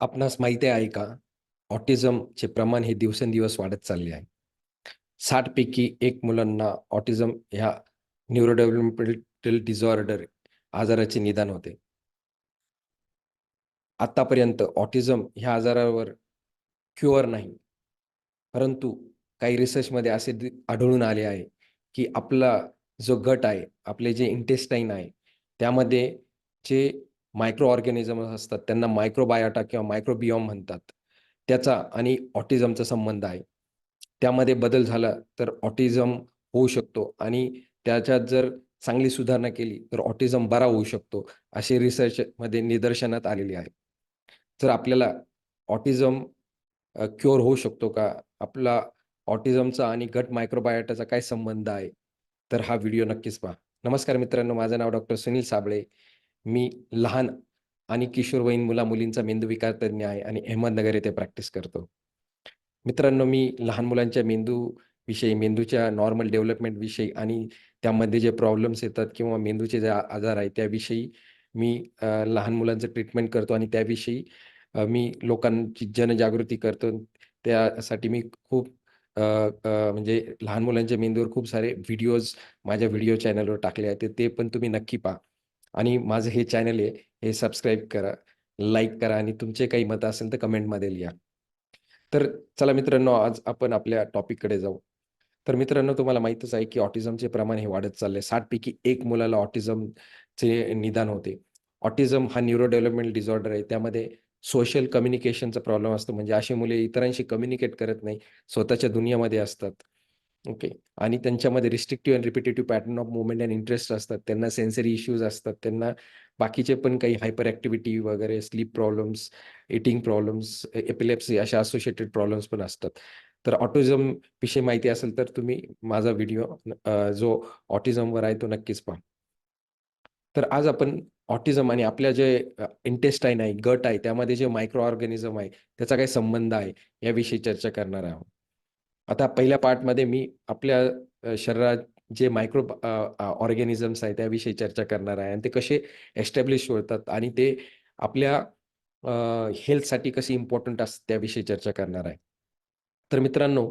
आपणास माहिती आहे का? ऑटिझमचे प्रमाण हे दिवसेंदिवस वाढत चालले आहे. 60 पैकी 1 मुलांना ऑटिझम ह्या न्यूरोडेव्हलपमेंटल डिझॉर्डर आजाराचे निदान होते. आतापर्यंत ऑटिझम ह्या आजारावर क्युअर नाही. परंतु काही रिसर्चमध्ये असे आढळून आले आहे, की आपला जो गट आहे, आपले जे इंटेस्टाईन आहे, त्यामध्ये जे मायक्रो ऑर्गॅनिझम असतात, त्यांना मायक्रोबायोटा किंवा मायक्रोबियॉम म्हणतात. त्याचा आणि ऑटिझमचा संबंध आहे. त्यामध्ये बदल झाला तर ऑटिझम होऊ शकतो आणि त्याच्यात जर चांगली सुधारणा केली, तर ऑटिझम बरा होऊ शकतो, असे रिसर्चमध्ये निदर्शनात आलेले आहे. जर आपल्याला ऑटिझम क्युअर होऊ शकतो का? आपला ऑटिझमचा आणि गट मायक्रोबायोटाचा काय संबंध आहे? तर हा व्हिडिओ नक्कीच पहा. नमस्कार मित्रांनो, माझं नाव डॉक्टर सुनील साबळे. मी लहान आणि किशोरवयीन मुला-मुलींचा मेंदू विकार तज्ञ आहे आणि अहमदनगर येथे प्रॅक्टिस करतो. मित्रांनो, मी लहान मुलांच्या मेंदूविषयी, मेंदूच्या नॉर्मल डेव्हलपमेंटविषयी आणि त्यामध्ये जे प्रॉब्लेम्स येतात किंवा मेंदूचे जे आजार आहेत, त्याविषयी मी लहान मुलांचं ट्रीटमेंट करतो आणि त्याविषयी मी लोकांची जनजागृती करतो. त्यासाठी मी खूप म्हणजे लहान मुलांच्या मेंदूवर खूप सारे व्हिडिओज माझ्या व्हिडिओ चॅनलवर टाकले आहेत. ते पण तुम्ही नक्की पहा आणि माझं हे चॅनल आहे, हे सबस्क्राईब करा, लाईक करा आणि तुमचे काही मतं असेल तर कमेंटमध्ये लिहा. तर चला मित्रांनो, आज आपण आपल्या टॉपिककडे जाऊ. तर मित्रांनो, तुम्हाला माहितच आहे, की ऑटिझमचे प्रमाण हे वाढत चाललंय. साठपैकी एक मुलाला ऑटिझमचे निदान होते. ऑटिझम हा न्यूरो डेव्हलपमेंट डिझॉर्डर आहे. त्यामध्ये सोशल कम्युनिकेशनचा प्रॉब्लेम असतो. म्हणजे अशी मुले इतरांशी कम्युनिकेट करत नाही, स्वतःच्या दुनियामध्ये असतात. ओके. आणि त्यांच्यामध्ये restrictive and repetitive pattern of movement and interest असतात. त्यांना सेन्सरी इश्यूज असतात. त्यांना बाकीचे पण काही हायपर ॲक्टिव्हिटी वगैरे, sleep problems, eating problems, epilepsy अशा असोसिएटेड प्रॉब्लेम्स पण असतात. तर ऑटिझम विषयी माहिती असेल तर तुम्ही माझा व्हिडिओ जो ऑटिझमवर आहे तो नक्कीच पहा. तर आज आपण ऑटिझम आणि आपल्या जे इंटेस्टाईन आहे, गट आहे, त्यामध्ये जे मायक्रो ऑर्गॅनिझम आहे, त्याचा काय संबंध आहे, याविषयी चर्चा करणार आहोत. आता पहिल्या पार्टमध्ये मी आपल्या शरीरात जे मायक्रो ऑर्गॅनिझम्स आहेत, त्याविषयी चर्चा करणार आहे आणि ते कसे एस्टॅब्लिश होतात आणि ते आपल्या हेल्थसाठी कसे इम्पॉर्टंट असतात, त्याविषयी चर्चा करणार आहे. तर मित्रांनो,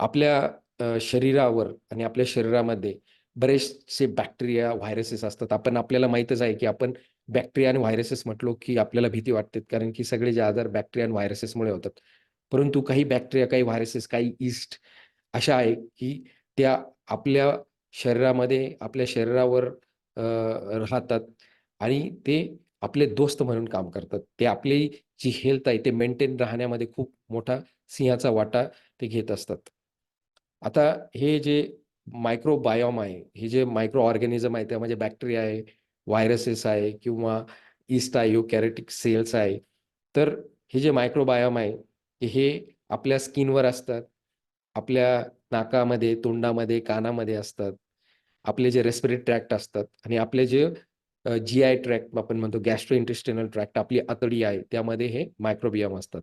आपल्या शरीरावर आणि आपल्या शरीरामध्ये बरेचसे बॅक्टेरिया, व्हायरसेस असतात. आपण आपल्याला माहीतच आहे, की आपण बॅक्टेरिया आणि व्हायरसेस म्हटलो, की आपल्याला भीती वाटते. कारण की सगळे जे आजार बॅक्टेरिया आणि व्हायरसेसमुळे होतात. परंतु काही बॅक्टेरिया, काही व्हायरसेस, काही ईस्ट अशा आहे, की त्या आपल्या शरीरामध्ये, आपल्या शरीरावर राहतात आणि ते आपले दोस्त म्हणून काम करतात. ते आपली जी हेल्थ आहे, ते मेंटेन राहण्यामध्ये खूप मोठा सिंहाचा वाटा ते घेत असतात. आता हे जे मायक्रोबायोम आहे, हे जे मायक्रो ऑर्गॅनिझम आहे, त्यामध्ये म्हणजे बॅक्टेरिया आहे, व्हायरसेस आहे किंवा इस्ट आहे, कॅरेटिक सेल्स आहे. तर हे जे मायक्रोबायोम आहे, हे आपल्या स्किनवर असतात, आपल्या नाकामध्ये, तोंडामध्ये, कानामध्ये असतात. आपले जे रेस्पिरेट ट्रॅक्ट असतात आणि आपले जे जी-आय ट्रॅक्ट आपण म्हणतो, गॅस्ट्रो गॅस्ट्रोइंटेस्टिनल ट्रॅक्ट, आपली आतडी आहे, त्यामध्ये हे मायक्रोबियम असतात.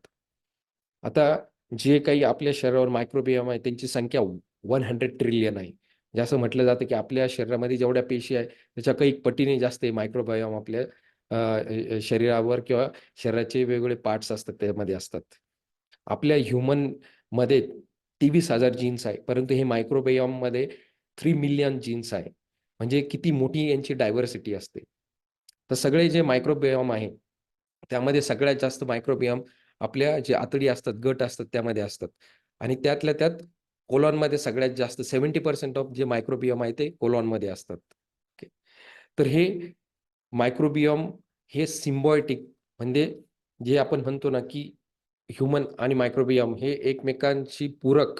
आता जे काही आपल्या शरीरावर मायक्रोबियम आहे, त्यांची संख्या 100 ट्रिलियन आहे. जसं असं म्हटलं जातं, की आपल्या शरीरामध्ये जेवढ्या पेशी आहे, त्याच्या काही पटीने जास्त मायक्रोबायोम आपल्या शरीरावर किंवा शरीराचे वेगवेगळे पार्ट्स असतात, त्यामध्ये असतात. आपल्या ह्युमनमध्ये 23,000 जीन्स आहे, परंतु हे मायक्रोबायोममध्ये 3 मिलियन जीन्स आहे. म्हणजे किती मोठी यांची डायव्हर्सिटी असते. तर सगळे जे मायक्रोबायोम आहे, त्यामध्ये सगळ्यात जास्त मायक्रोबियम आपल्या जे आतडी असतात, गट असतात, त्यामध्ये असतात आणि त्यातल्या त्यात कोलॉनमध्ये सगळ्यात जास्त 70% ऑफ जे मायक्रोबियम आहे, ते कोलॉनमध्ये असतात. ओके. तर हे मायक्रोबियम हे सिम्बॉयटिक म्हणजे जे आपण म्हणतो ना, की ह्युमन आणि मायक्रोबियम हे एकमेकांशी पूरक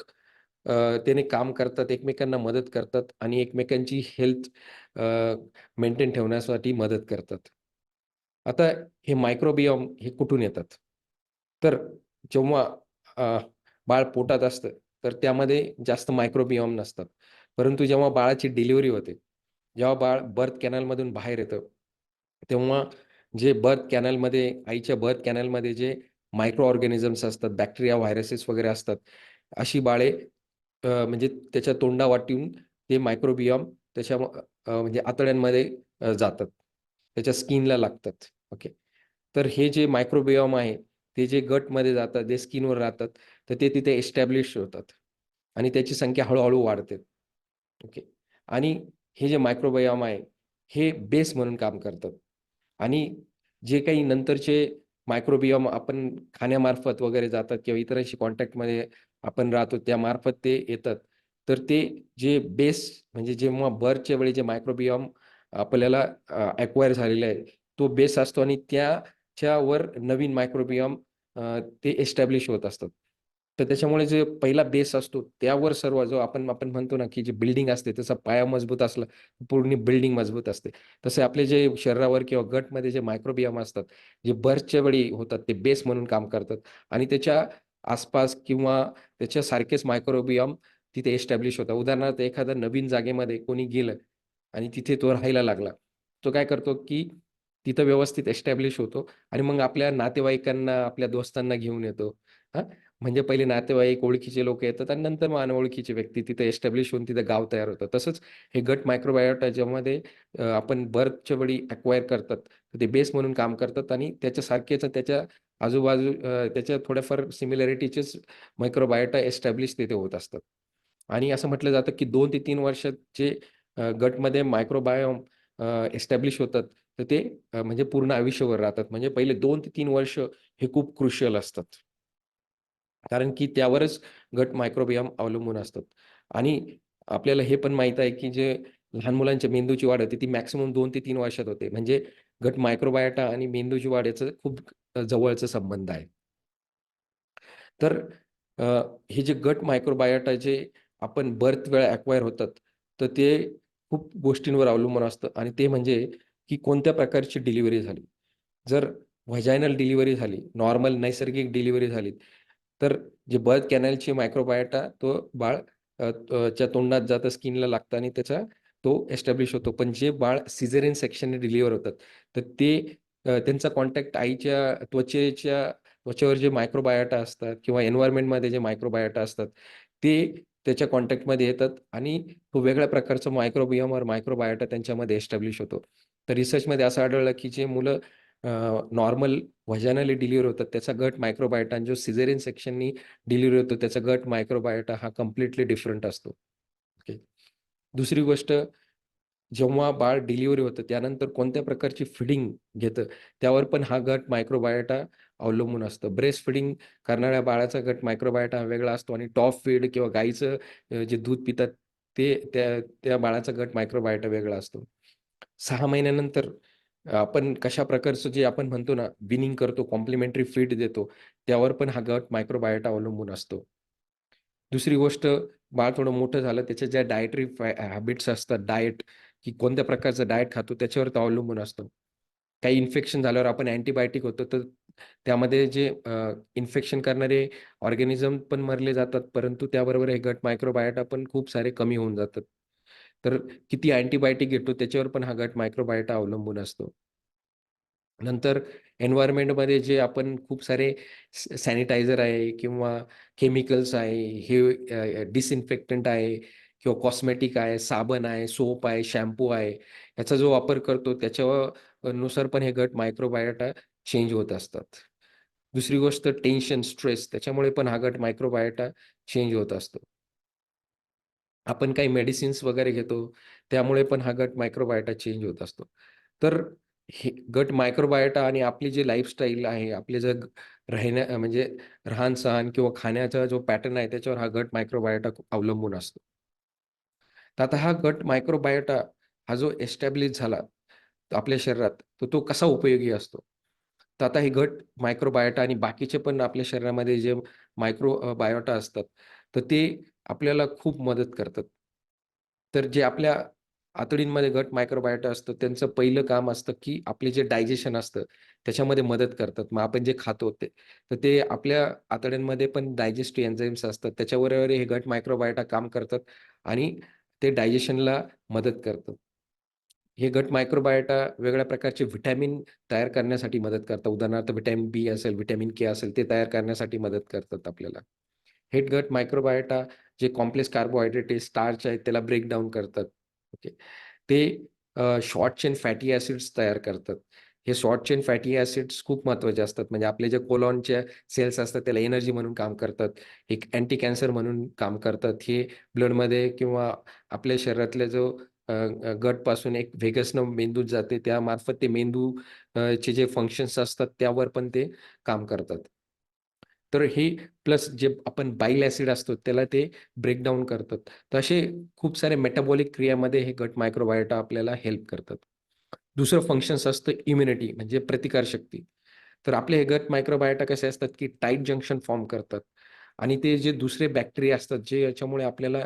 त्याने काम करतात, एकमेकांना मदत करतात आणि एकमेकांची हेल्थ मेंटेन ठेवण्यासाठी मदत करतात. आता हे मायक्रोबियम हे कुठून येतात? तर जेव्हा बाळ पोटात असतं, तर त्यामध्ये जास्त मायक्रोबियम नसतात. परंतु जेव्हा बाळाची डिलिव्हरी होते, जेव्हा बाळ बर्थ कॅनलमधून बाहेर येतं, तेव्हा जे बर्थ कॅनलमध्ये आईच्या बर्थ कॅनलमध्ये जे मायक्रो ऑर्गॅनिझम्स असतात, बॅक्टेरिया, व्हायरसेस वगैरे असतात, अशी बाळे म्हणजे त्याच्या तोंडावाटून ते मायक्रोबियम त्याच्या म्हणजे आतड्यांमध्ये जातात. त्याच्या स्किनला लागतात. ओके. तर हे जे मायक्रोबियम आहे, ते जे गटमध्ये जातात, जे स्किनवर राहतात, तर ते तिथे एस्टॅब्लिश होतात आणि त्याची संख्या हळूहळू वाढते. ओके. आणि हे जे मायक्रोबायोम आहे, हे बेस म्हणून काम करतात आणि जे काही नंतरचे मायक्रोबियम आपण खाण्यामार्फत वगैरे जातात किंवा इतरांशी कॉन्टॅक्टमध्ये आपण राहतो त्यामार्फत ते येतात. तर ते जे बेस म्हणजे जेव्हा बर्थच्या वेळी जे मायक्रोबियम आपल्याला ॲक्वायर झालेला आहे, तो बेस असतो आणि त्याच्यावर नवीन मायक्रोबियम ते एस्टॅब्लिश होत असतात. तर त्याच्यामुळे जे पहिला बेस असतो त्यावर सर्व जो आपण आपण म्हणतो ना, की जी बिल्डिंग असते त्याचा पाया मजबूत असला, पूर्ण बिल्डिंग मजबूत असते. तसे आपले जे शरीरावर किंवा गटमध्ये जे मायक्रोबियम असतात, जे बर्थच्या वेळी होतात ते बेस म्हणून काम करतात आणि त्याच्या आसपास किंवा त्याच्यासारखेच मायक्रोबियम तिथे एस्टॅब्लिश होतात. उदाहरणार्थ एखाद्या नवीन जागेमध्ये कोणी गेलं आणि तिथे तो राहायला लागला. तो काय करतो, की तिथं व्यवस्थित एस्टॅब्लिश होतो आणि मग आपल्या नातेवाईकांना, आपल्या दोस्तांना घेऊन येतो. हां, म्हणजे पहिले नातेवाईक, ओळखीचे लोक येतात आणि नंतर मग अनोळखीची व्यक्ती तिथे एस्टॅब्लिश होऊन तिथे गाव तयार होतं. तसंच हे गट मायक्रोबायोटा ज्यामध्ये आपण बर्थच्या वेळी अक्वायर करतात, ते बेस म्हणून काम करतात आणि त्याच्यासारखेच त्याच्या आजूबाजू त्याच्या थोड्याफार सिमिलॅरिटीचेच मायक्रोबायोटा एस्टॅब्लिश तिथे होत असतात. आणि असं म्हटलं जातं, की दोन ते तीन वर्षात जे गटमध्ये मायक्रोबायोम एस्टॅब्लिश होतात, तर ते म्हणजे पूर्ण आयुष्यभर राहतात. म्हणजे पहिले दोन ते तीन वर्ष हे खूप क्रुशियल असतात. कारण की त्यावरच गट मायक्रोबियम अवलंबून असतात. आणि आपल्याला हे पण माहीत आहे, की जे लहान मुलांच्या मेंदूची वाढ होते, ती मॅक्सिमम दोन ते तीन वर्षात होते. म्हणजे गट मायक्रोबायोटा आणि मेंदूची वाढ याचं खूप जवळचा संबंध आहे. तर हे जे गट मायक्रोबायोटा जे आपण बर्थ वेळा ॲक्वायर होतात, तर ते खूप गोष्टींवर अवलंबून असतं आणि ते म्हणजे की कोणत्या प्रकारची डिलिव्हरी झाली. जर व्हजायनल डिलिव्हरी झाली, नॉर्मल नैसर्गिक डिलिव्हरी झाली, तर जे बर्थ कॅनलची मायक्रोबायोटा तो बाळ च्या तोंडात जातं, स्किनला लागतं आणि त्याचा तो एस्टॅब्लिश होतो. पण जे बाळ सिझेरियन सेक्शनने डिलिव्हर होतात, तर ते त्यांचा कॉन्टॅक्ट आईच्या त्वचेच्या त्वचेवर जे मायक्रोबायोटा असतात किंवा एन्व्हायरमेंटमध्ये जे मायक्रोबायोटा असतात, ते त्याच्या कॉन्टॅक्टमध्ये येतात आणि तो वेगळ्या प्रकारचं मायक्रोबियम और मायक्रोबायोटा त्यांच्यामध्ये एस्टॅब्लिश होतो. तर रिसर्चमध्ये असं आढळलं, की जे मुलं नॉर्मल व्हजायनली डिलिव्हर होतात, त्याचा गट मायक्रोबायोटा आणि जो सिझेरियन सेक्शननी डिलिव्हरी होतो, त्याचा गट मायक्रोबायोटा हा कंप्लीटली डिफरंट असतो. ओके. दुसरी गोष्ट जेव्हा बाळ डिलिव्हरी होतं, त्यानंतर कोणत्या प्रकारची फिडिंग घेतं, त्यावर पण हा गट मायक्रोबायोटा अवलंबून असतं. ब्रेस्ट फिडिंग करणाऱ्या बाळाचा गट मायक्रोबायोटा हा वेगळा असतो आणि टॉप फीड किंवा गाईचं जे दूध पितात, ते त्या त्या बाळाचा गट मायक्रोबायोटा वेगळा असतो. सहा महिन्यानंतर आपण कशा प्रकारचं जे आपण म्हणतो ना, विनिंग करतो, कॉम्प्लिमेंटरी फीड देतो, त्यावर पण हा गट मायक्रोबायोटा अवलंबून असतो. दुसरी गोष्ट, बाळ थोडं मोठं झालं, त्याच्या ज्या डायटरी हॅबिट्स असतात, डाएट, की कोणत्या प्रकारचं डाएट खातो त्याच्यावर तो अवलंबून असतो. काही इन्फेक्शन झाल्यावर आपण अँटीबायोटिक होतो, तर त्यामध्ये जे इन्फेक्शन करणारे ऑर्गॅनिझम पण मरले जातात, परंतु त्याबरोबर हे गट मायक्रोबायोटा पण खूप सारे कमी होऊन जातात. तर किती अँटीबायोटिक घेतो त्याच्यावर पण हा गट मायक्रोबायोटा अवलंबून असतो. नंतर एन्व्हायरमेंटमध्ये जे आपण खूप सारे सॅनिटायझर आहे किंवा केमिकल्स आहे, हे डिसइन्फेक्टंट आहे किंवा कॉस्मेटिक आहे, साबण आहे, सोप आहे, शॅम्पू आहे, याचा जो वापर करतो त्याच्यानुसार पण हे गट मायक्रोबायोटा चेंज होत असतात. दुसरी गोष्ट टेन्शन, स्ट्रेस त्याच्यामुळे पण हा गट मायक्रोबायोटा चेंज होत असतो. आपण काही मेडिसिन्स वगैरे घेतो, त्यामुळे पण हा गट मायक्रोबायोटा चेंज होत असतो. तर हे गट मायक्रोबायोटा आणि आपली जी लाईफस्टाईल आहे, आपले जे राहण्या म्हणजे राहणसहन किंवा खाण्याचा जो पॅटर्न आहे, त्याच्यावर हा गट मायक्रोबायोटा अवलंबून असतो. तर आता हा गट मायक्रोबायोटा हा जो एस्टॅब्लिश झाला आपल्या शरीरात, तर तो कसा उपयोगी असतो? तर आता हे गट मायक्रोबायोटा आणि बाकीचे पण आपल्या शरीरामध्ये जे मायक्रोबायोटा असतात, तर ते आपल्याला खूप मदत करतात. तर जे आपल्या आतडींमध्ये गट मायक्रोबायोटा असतं, त्यांचं पहिलं काम असतं, की आपले जे डायजेशन असतं, त्याच्यामध्ये मदत करतात. मग आपण जे खातो ते. तर ते आपल्या आतड्यांमध्ये पण डायजेस्टिव्ह एन्झाईम्स असतात. त्याच्याबरोबर हे गट मायक्रोबायोटा काम करतात आणि ते डायजेशनला मदत करतात. हे गट मायक्रोबायोटा वेगळ्या प्रकारचे व्हिटॅमिन तयार करण्यासाठी मदत करतात. उदाहरणार्थ व्हिटॅमिन बी असेल, व्हिटॅमिन के असेल, ते तयार करण्यासाठी मदत करतात आपल्याला. हे गट मायक्रोबायोटा जे कॉम्प्लेक्स कार्बोहायड्रेट आहे, स्टार्च आहे, त्याला ब्रेक डाउन करतात. ओके. ते शॉर्ट चेन फॅटी ॲसिड्स तयार करतात. हे शॉर्ट चेन फॅटी ॲसिड्स खूप महत्त्वाचे असतात. म्हणजे आपले जे कोलॉनच्या सेल्स असतात त्याला एनर्जी म्हणून काम करतात. एक अँटी कॅन्सर म्हणून काम करतात. हे ब्लडमध्ये किंवा आपल्या शरीरातल्या जो गटपासून एक व्हेगसनं मेंदूत जाते. त्यामार्फत ते मेंदू चे जे फंक्शन्स असतात त्यावर पण ते काम करतात. तर हे प्लस जे आपण बाईल ॲसिड असतो त्याला ते ब्रेकडाऊन करतात. तर असे खूप सारे मेटाबॉलिक क्रियामध्ये हे गट मायक्रोबायोटा आपल्याला हेल्प करतात. दुसरं फंक्शन्स असतं इम्युनिटी म्हणजे प्रतिकारशक्ती. तर आपले हे गट मायक्रोबायोटा कसे असतात, की टाईट जंक्शन फॉर्म करतात आणि ते जे दुसरे बॅक्टेरिया असतात, जे याच्यामुळे आपल्याला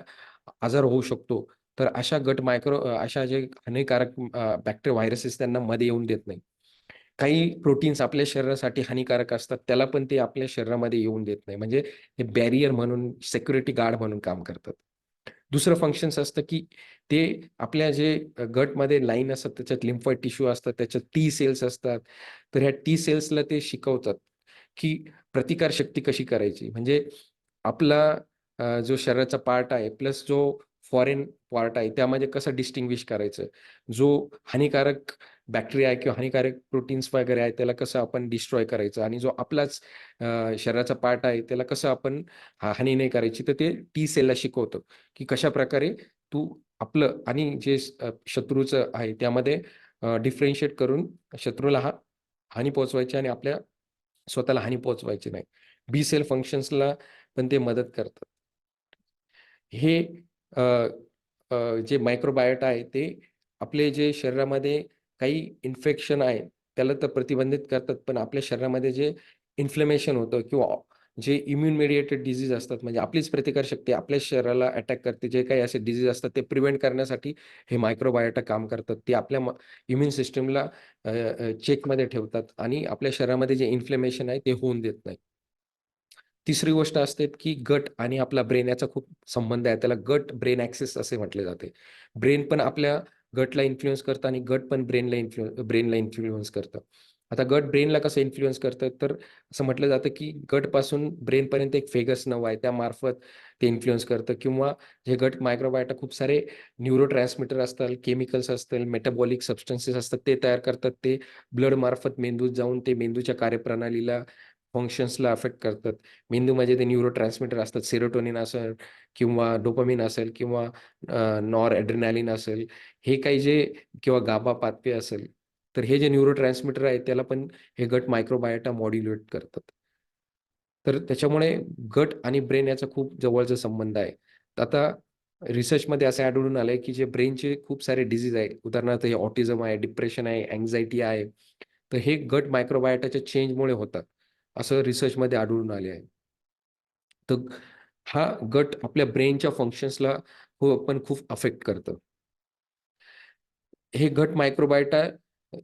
आजार होऊ शकतो. तर अशा गट मायक्रो अशा जे हानिकारक बॅक्टेरिया, व्हायरसेस त्यांना मध्ये येऊन देत नाही. काही प्रोटीन्स आपल्या शरीरासाठी हानिकारक असतात, त्याला पण ते आपल्या शरीरामध्ये येऊन देत नाही. म्हणजे हे बॅरियर म्हणून, सिक्युरिटी गार्ड म्हणून काम करतात. दुसरं फंक्शन्स असतं, की ते आपल्या जे गटमध्ये लाईन असतात, त्याच्यात लिम्फॉइड टिश्यू असतात, त्याच्यात टी सेल्स असतात. तर ह्या टी सेल्सला ते शिकवतात, की प्रतिकारशक्ती कशी करायची. म्हणजे आपला जो शरीराचा पार्ट आहे प्लस जो फॉरेन पार्ट आहे, त्यामध्ये कसं डिस्टिंग्विश करायचं. जो हानिकारक बॅक्टेरिया आहे किंवा हानिकारक प्रोटीन्स वगैरे आहे त्याला कसं आपण डिस्ट्रॉय करायचं आणि जो आपलाच शरीराचा पार्ट आहे, त्याला कसं आपण हानी नाही करायची. तर ते टी सेलला शिकवतं, की कशा प्रकारे तू आपलं आणि जे शत्रूचं आहे त्यामध्ये डिफरेन्शिएट करून शत्रूला हा हानी पोहोचवायची आणि आपल्या स्वतःला हानी पोहोचवायची नाही. बी सेल फंक्शन्सला पण ते मदत करतात. हे जे मायक्रोबायोटा आहे ते आपले जे शरीरामध्ये काही इन्फेक्शन आहे, त्याला तर प्रतिबंधित करतात. पण आपल्या शरीरामध्ये जे इन्फ्लमेशन होतं किंवा जे इम्युन मेडिएटेड डिझीज असतात, म्हणजे आपलीच प्रतिकारशक्ती आपल्या शरीराला अटॅक करते. जे काही असे डिझीज असतात ते प्रिव्हेंट करण्यासाठी हे मायक्रोबायोटा काम करतात. ते आपल्या इम्यून सिस्टमला चेकमध्ये ठेवतात आणि आपल्या शरीरामध्ये जे इन्फ्लमेशन आहे ते होऊन देत नाही. तिसरी गोष्ट असते, की गट आणि आपला ब्रेन याचा खूप संबंध आहे. त्याला गट ब्रेन ॲक्सेस असे म्हटले जाते. ब्रेन पण आपल्या गटला इन्फ्लुएन्स करतं आणि गट पण ब्रेनला इन्फ्लु ब्रेनला इन्फ्लुएन्स करतं. आता गट ब्रेनला कसं इन्फ्लुएन्स करतं, तर असं म्हटलं जातं, की गटपासून ब्रेनपर्यंत एक फेगस नव आहे. त्यामार्फत ते इन्फ्लुएन्स करतं किंवा हे गट मायक्रोबायोटा खूप सारे न्यूरो ट्रान्समीटर असतात, केमिकल्स असतील, मेटाबॉलिक सबस्टन्सेस असतात, ते तयार करतात. ते ब्लडमार्फत मेंदूत जाऊन ते मेंदूच्या कार्यप्रणालीला फंक्शन्सला अफेक्ट करतात. मेंदूमध्ये म्हणजे ते न्यूरो ट्रान्समिटर असतात. सेरोटोनिन असेल किंवा डोपामिन असेल किंवा नॉर ॲड्रिनॅलिन असेल. हे काही जे किंवा गाबा पातपे असेल, तर हे जे न्यूरो ट्रान्समिटर आहे त्याला पण हे गट मायक्रोबायोटा मॉड्युलेट करतात. तर त्याच्यामुळे गट आणि ब्रेन याचा खूप जवळचा संबंध आहे. आता रिसर्चमध्ये असं आढळून आलंय, की जे ब्रेनचे खूप सारे डिझीज आहे उदाहरणार्थ हे ऑटिझम आहे, डिप्रेशन आहे, अँझायटी आहे. तर हे गट मायक्रोबायोटाच्या चेंजमुळे होतात. असं रिसर्चमध्ये आढळून आले आहे. तर हा गट आपल्या ब्रेनच्या फंक्शन्सला हो, पण खूप अफेक्ट करतं. हे गट मायक्रोबायोटा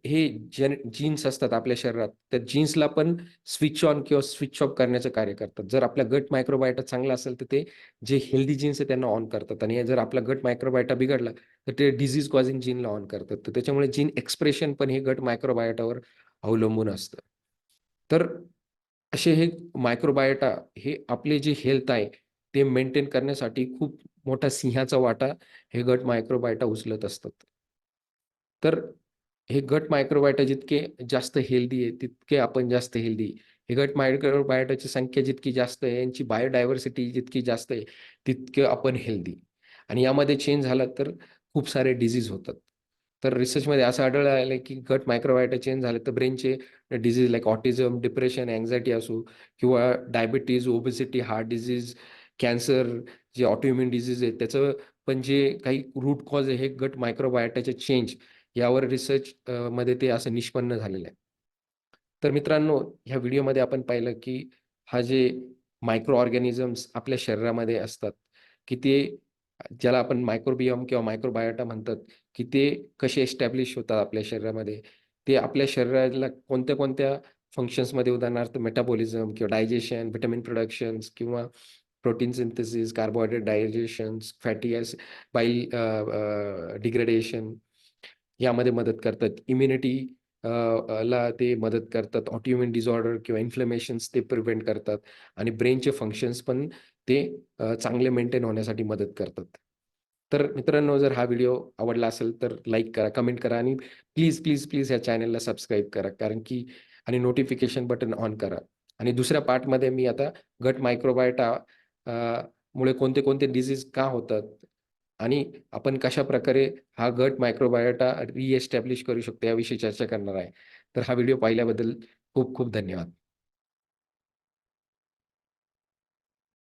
हे जेन जीन्स असतात आपल्या शरीरात, त्या जीन्सला पण स्विच ऑन किंवा स्विच ऑफ करण्याचं कार्य करतात. जर आपला गट मायक्रोबायोटा चांगला असेल, तर ते जे हेल्दी जीन्स आहे त्यांना ऑन करतात आणि जर आपला गट मायक्रोबायोटा बिघडला, तर ते डिझीज कॉझिंग जीनला ऑन करतात. तर त्याच्यामुळे जीन एक्सप्रेशन पण हे गट मायक्रोबायोटावर अवलंबून असतं. तर असे हे मायक्रोबायोटा हे आपले जे हेल्थ आहे, ते मेंटेन करण्यासाठी खूप मोठा सिंहाचा वाटा हे गट मायक्रोबायोटा उचलत असतात. तर हे गट मायक्रोबायोटा जितके जास्त हेल्दी आहे, तितके आपण जास्त हेल्दी. हे गट मायक्रोबायोटाची संख्या जितकी जास्त आहे, यांची बायोडायव्हर्सिटी जितकी जास्त आहे, तितके आपण हेल्दी. आणि यामध्ये चेंज झाला तर खूप सारे डिझीज होतात. तर रिसर्चमध्ये असं आढळलं आहे, की गट मायक्रोबायोटा चेंज झाले तर ब्रेनचे disease like autism, depression, anxiety असो किंवा diabetes, obesity, heart disease cancer, जे ऑटोइम्युन डिझीज आहेत, त्याचं पण जे काही रूट कॉज आहे, हे गट मायक्रोबायोटाचे चेंज यावर रिसर्च मध्ये ते असं निष्पन्न झालेलं आहे. तर मित्रांनो, ह्या व्हिडिओमध्ये आपण पाहिलं, की हा जे मायक्रो ऑर्गॅनिझम्स आपल्या शरीरामध्ये असतात, की ते ज्याला आपण मायक्रोबियम किंवा मायक्रोबायोटा म्हणतात, की ते कसे एस्टॅब्लिश होतात आपल्या शरीरामध्ये. ते आपल्या शरीराला कोणत्या-कोणत्या फंक्शन्समध्ये उदाहरणार्थ मेटाबॉलिझम किंवा डायजेशन, व्हिटॅमिन प्रोडक्शन्स किंवा protein synthesis, carbohydrate digestions, fatty acid bile degradation यामध्ये मदत करतात. इम्युनिटी ला ते मदत करतात. ऑटोइम्यून डिसऑर्डर किंवा इन्फ्लमेशन्स ते प्रिव्हेंट करतात आणि ब्रेनचे फंक्शन्स पण ते चांगले मेंटेन होण्यासाठी मदत करतात. तर मित्रांनो जर हा व्हिडिओ आवडला असेल तर लाईक करा, कमेंट करा आणि प्लीज, प्लीज, प्लीज या चॅनलला सबस्क्राईब करा. कारण की आणि नोटिफिकेशन बटन ऑन करा. आणि दुसऱ्या पार्टमध्ये मी आता गट मायक्रोबायोटा मुळे कोणते-कोणते डिझीज का होतात आणि आपण कशाप्रकारे हा गट मायक्रोबायोटा रिएस्टॅब्लिश करू शकतो याविषयी चर्चा करणार आहे. तर हा व्हिडिओ पाहिल्याबद्दल खूप खूप धन्यवाद.